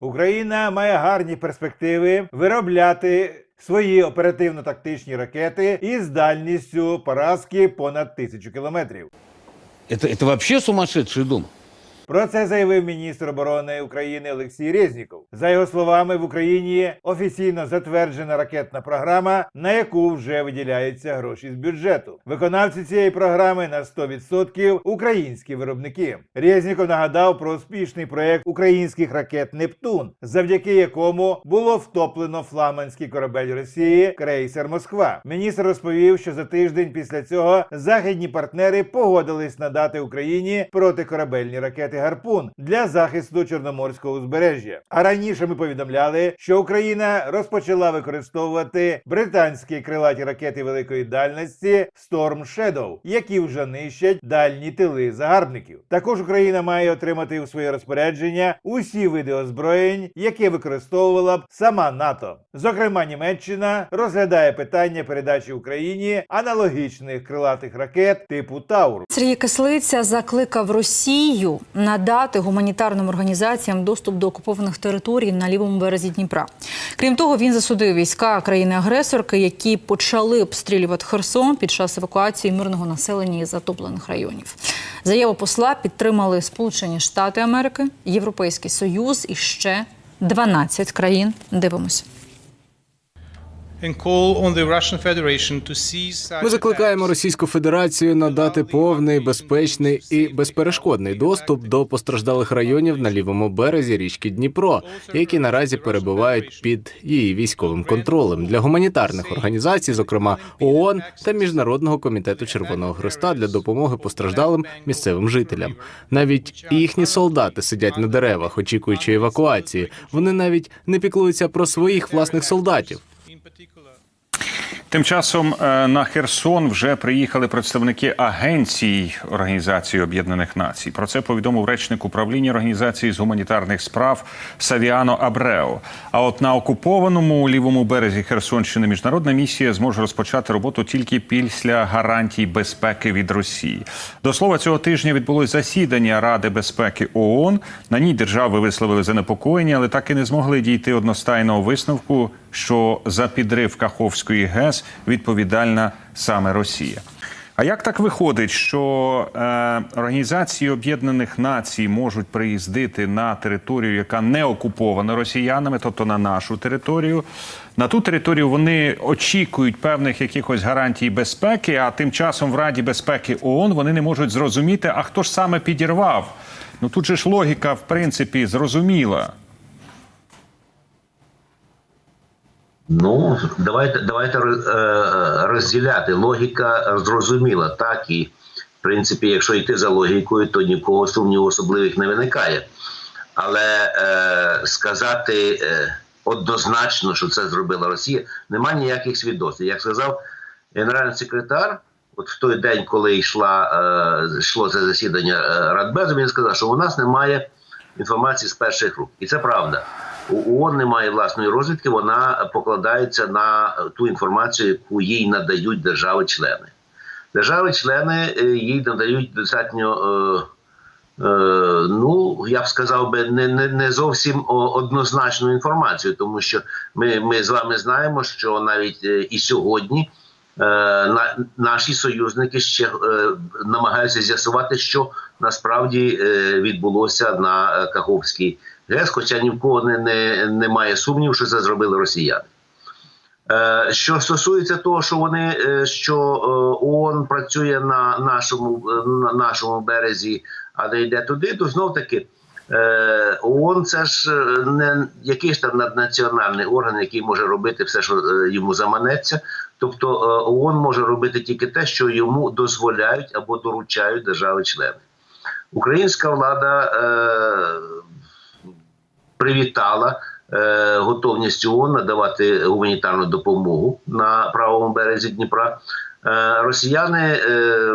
Україна має гарні перспективи виробляти свої оперативно-тактичні ракети із дальністю поразки понад тисячу кілометрів. Це, це взагалі сумасшедший дом. Про це заявив міністр оборони України Олексій Резніков. За його словами, в Україні офіційно затверджена ракетна програма, на яку вже виділяються гроші з бюджету. Виконавці цієї програми на 100% українські виробники. Резніков нагадав про успішний проект українських ракет Нептун, завдяки якому було втоплено фламандський корабель Росії крейсер Москва. Міністр розповів, що за тиждень після цього західні партнери погодились надати Україні протикорабельні ракети Гарпун для захисту Чорноморського узбережжя. А раніше ми повідомляли, що Україна розпочала використовувати британські крилаті ракети великої дальності Storm Shadow, які вже нищать дальні тили загарбників. Також Україна має отримати у своє розпорядження усі види озброєнь, які використовувала б сама НАТО. Зокрема, Німеччина розглядає питання передачі Україні аналогічних крилатих ракет типу Таурус. Сергій Кислиця закликав Росію надати гуманітарним організаціям доступ до окупованих територій на лівому березі Дніпра. Крім того, він засудив війська країни-агресорки, які почали обстрілювати Херсон під час евакуації мирного населення із затоплених районів. Заяву посла підтримали Сполучені Штати Америки, Європейський Союз і ще 12 країн. Дивимося. Ми закликаємо. Російську Федерацію надати повний, безпечний і безперешкодний доступ до постраждалих районів на лівому березі річки Дніпро, які наразі перебувають під її військовим контролем для гуманітарних організацій, зокрема ООН та Міжнародного комітету Червоного Христа для допомоги постраждалим місцевим жителям. Навіть їхні солдати сидять на деревах, очікуючи евакуації. Вони навіть не піклуються про своїх власних солдатів. Тим часом е, на Херсон вже приїхали представники агенцій Організації Об'єднаних Націй. Про це повідомив речник управління організації з гуманітарних справ Савіано Абрео. А от на окупованому лівому березі Херсонщини міжнародна місія зможе розпочати роботу тільки після гарантій безпеки від Росії. До слова, цього тижня відбулось засідання Ради безпеки ООН. На ній держави висловили занепокоєння, але так і не змогли дійти одностайного висновку, що за підрив Каховської ГЕС відповідальна саме Росія. А як так виходить, що е, організації Об'єднаних Націй можуть приїздити на територію, яка не окупована росіянами, тобто на нашу територію? На ту територію вони очікують певних якихось гарантій безпеки, а тим часом в Раді безпеки ООН вони не можуть зрозуміти, а хто ж саме підірвав. Ну тут же ж логіка, в принципі, зрозуміла. Ну, давайте давайте е, розділяти. Логіка зрозуміла, так і в принципі, якщо йти за логікою, то нікого сумніву особливих не виникає. Але е, сказати е, однозначно, що це зробила Росія, немає ніяких свідоцтв. Як сказав генеральний секретар, от в той день, коли йшла, е, йшло це засідання е, Радбезу, він сказав, що у нас немає інформації з перших рук. І це правда. У ООН немає власної розвідки, вона покладається на ту інформацію, яку їй надають держави-члени. Держави-члени е, їй надають достатньо, е, е, ну я б сказав би, не, не, не зовсім однозначну інформацію, тому що ми, ми з вами знаємо, що навіть і сьогодні. На, наші союзники ще намагаються з'ясувати, що насправді е, відбулося на е, Каховській ГЕС, хоча ні в кого не, не, немає сумнів, що це зробили росіяни. Е, Що стосується того, що вони що ООН працює на нашому на нашому березі, а не йде туди, то знов таки ООН це ж не якийсь там наднаціональний орган, який може робити все, що йому заманеться. Тобто ООН може робити тільки те, що йому дозволяють або доручають держави-члени. Українська влада е, привітала е, готовність ООН надавати гуманітарну допомогу на правому березі Дніпра. Е, росіяни е,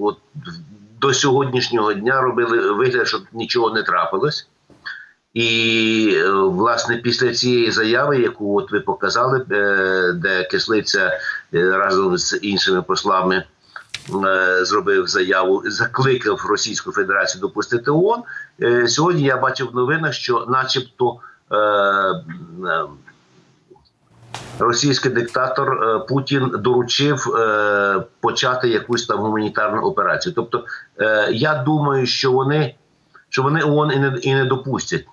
от, до сьогоднішнього дня робили вигляд, що нічого не трапилось. І е, власне після цієї заяви, яку от ви показали, е, де кислиця е, разом з іншими послами зробив заяву, закликав Російську Федерацію допустити ООН. Е, Сьогодні я бачив в новинах, що, начебто, е, е, російський диктатор е, Путін доручив е, почати якусь там гуманітарну операцію. Тобто, е, я думаю, що вони, що вони ООН і не, і не допустять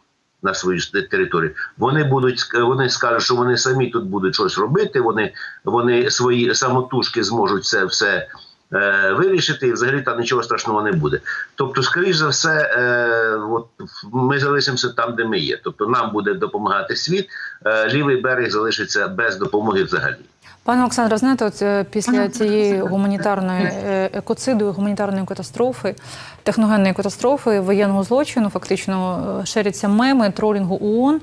на свою територію. Вони будуть вони скажуть, що вони самі тут будуть щось робити. Вони, вони свої самотужки зможуть це все. Е, Вирішити і взагалі там нічого страшного не буде. Тобто, скоріш за все, е, от ми залишимося там, де ми є. Тобто, нам буде допомагати світ, е, лівий берег залишиться без допомоги взагалі. Пане Олександре, знаєте, от е, після цієї гуманітарної е, екоциду, гуманітарної катастрофи, техногенної катастрофи, воєнного злочину, фактично е, ширяться меми, тролінгу ООН.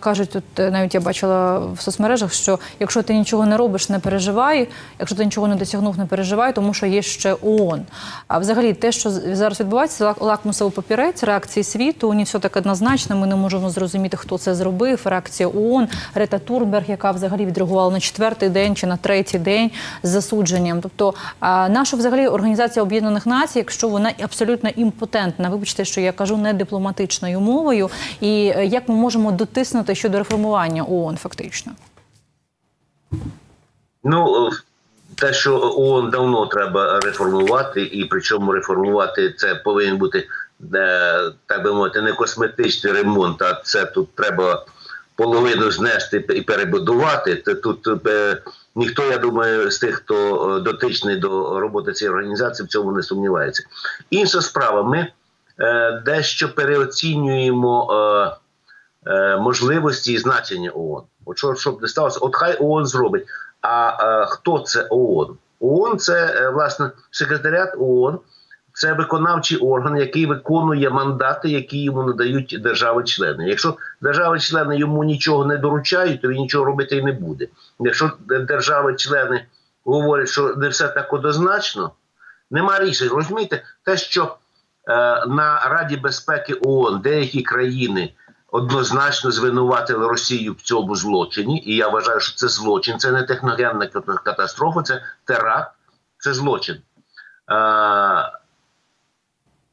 Кажуть, тут навіть я бачила в соцмережах, що якщо ти нічого не робиш, не переживай. Якщо ти нічого не досягнув, не переживай, тому що є ще ООН. А взагалі, те, що зараз відбувається, лакмусовий папірець реакції світу. Не все так однозначно. Ми не можемо зрозуміти, хто це зробив. Реакція ООН, Рета Турберг, яка взагалі відреагувала на четвертий день чи на третій день з засудженням. Тобто, наша взагалі організація Об'єднаних Націй, якщо вона абсолютно імпотентна, вибачте, що я кажу не дипломатичною мовою, і е, як ми можемо дотиснути щодо реформування ООН фактично. Ну, е, те, що ООН давно треба реформувати, і причому реформувати це повинен бути, е, так би мовити, не косметичний ремонт, а це тут треба половину знести і перебудувати. Тут е, ніхто, я думаю, з тих, хто е, дотичний до роботи цієї організації, в цьому не сумнівається. Інша справа, ми е, дещо переоцінюємо. Можливості і значення ООН. От що, щоб не сталося, от хай ООН зробить. А е, хто це ООН? ООН це власне секретаріат ООН, це виконавчий орган, який виконує мандати, які йому надають держави-члени. Якщо держави-члени йому нічого не доручають, то він нічого робити і не буде. Якщо держави-члени говорять, що не все так однозначно, нема рішень. Розумієте, те, що е, на Раді безпеки ООН деякі країни однозначно звинуватили Росію в цьому злочині, і я вважаю, що це злочин, це не техногенна катастрофа, це теракт, це злочин. Е,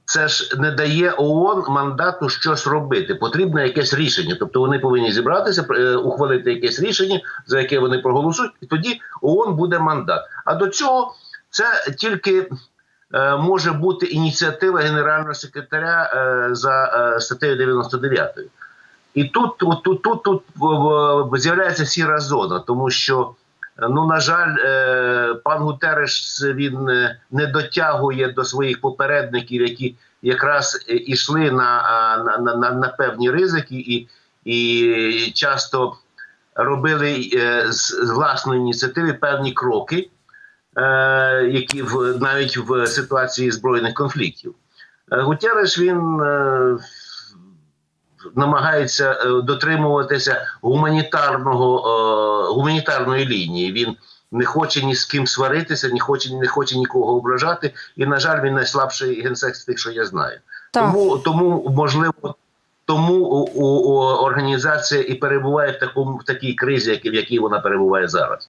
це ж не дає ООН мандату щось робити. Потрібно якесь рішення. Тобто вони повинні зібратися, е, ухвалити якесь рішення, за яке вони проголосують, і тоді ООН буде мандат. А до цього це тільки е, може бути ініціатива генерального секретаря е, за е, статтею 99. І тут, тут, тут, тут, з'являється сіра зона, тому що, ну на жаль, е, пан Гутереш він е, не дотягує до своїх попередників, які якраз е, ішли на, на, на, на, певні ризики і, і часто робили з власної ініціативи певні кроки, які в навіть в ситуації збройних конфліктів. Гутереш він. Намагається е, дотримуватися гуманітарного е, гуманітарної лінії. Він не хоче ні з ким сваритися, не хоче, не хоче нікого ображати. І, на жаль, він найслабший генсек з тих, що я знаю. Так. Тому, тому можливо. Тому у, у, у організація і перебуває в такому в такій кризі, як- в якій вона перебуває зараз.